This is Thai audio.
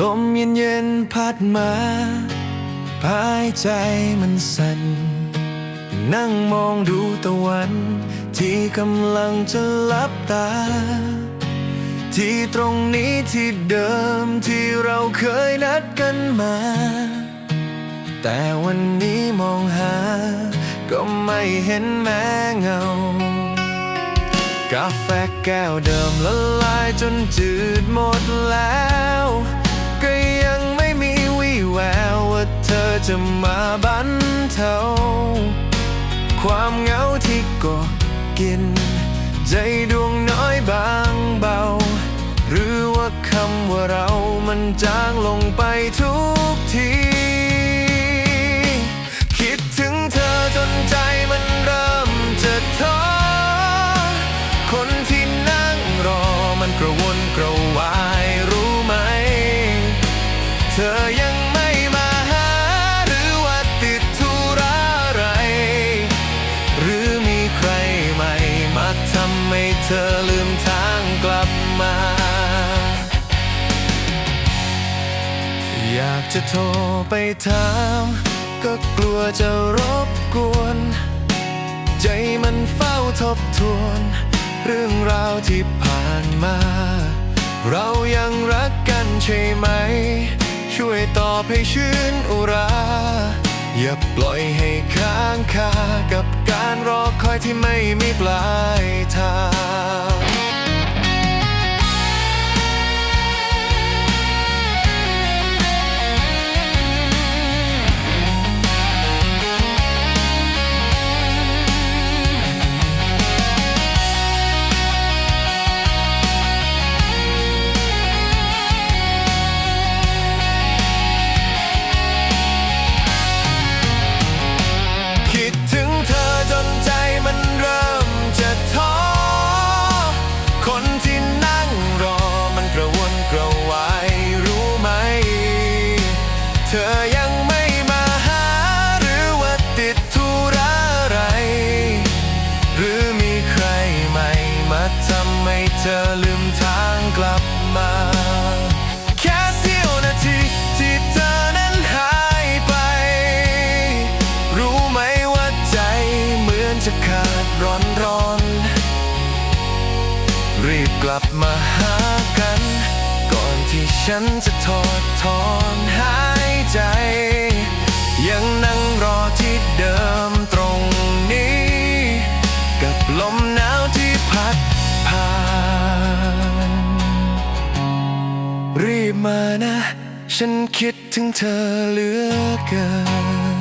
ลมเย็นเย็นพัดมาพายใจมันสั่น นั่งมองดูตะวัน ที่กำลังจะลับตา ที่ตรงนี้ที่เดิมที่เราเคยนัดกันมา แต่วันนี้มองหา ก็ไม่เห็นแม้เงากาแฟแก้วเดิมละลายจนจืดหมดแล้ว ก็ยังไม่มีวี่แววว่าเธอจะมาบันเทาความเหงาที่ก็กิน ใจดวงน้อยบางเบา หรือว่าคำว่าเรามันจางลงไปทุกที คิดถึงเธอจนใจมันเริ่มจะท้อคนที่นั่งรอมันกระวนกระวาย เธอลืมทางกลับมา อยากจะโทรไปถาม ก็กลัวจะรบกวน ใจมันเฝ้าทบทวน เรื่องราวที่ผ่านมา เรายังรักกันใช่ไหม ช่วยตอบให้ชื่นอุรา อย่าปล่อยให้ค้างคากับการรอคอยที่ไม่มีปลายทาง ธอลืมทางกลับมา แค่เสี้ยวนาทีที่เธอนั้นหายไป รู้ไหมว่าใจเหมือนจะขาดร้อนร้อน รีบกลับมาหากัน ก่อนที่ฉันจะถอดถอนหายใจ ยังนั่งรอที่เดิม รีบมานะ ฉันคิดถึงเธอเหลือเกิน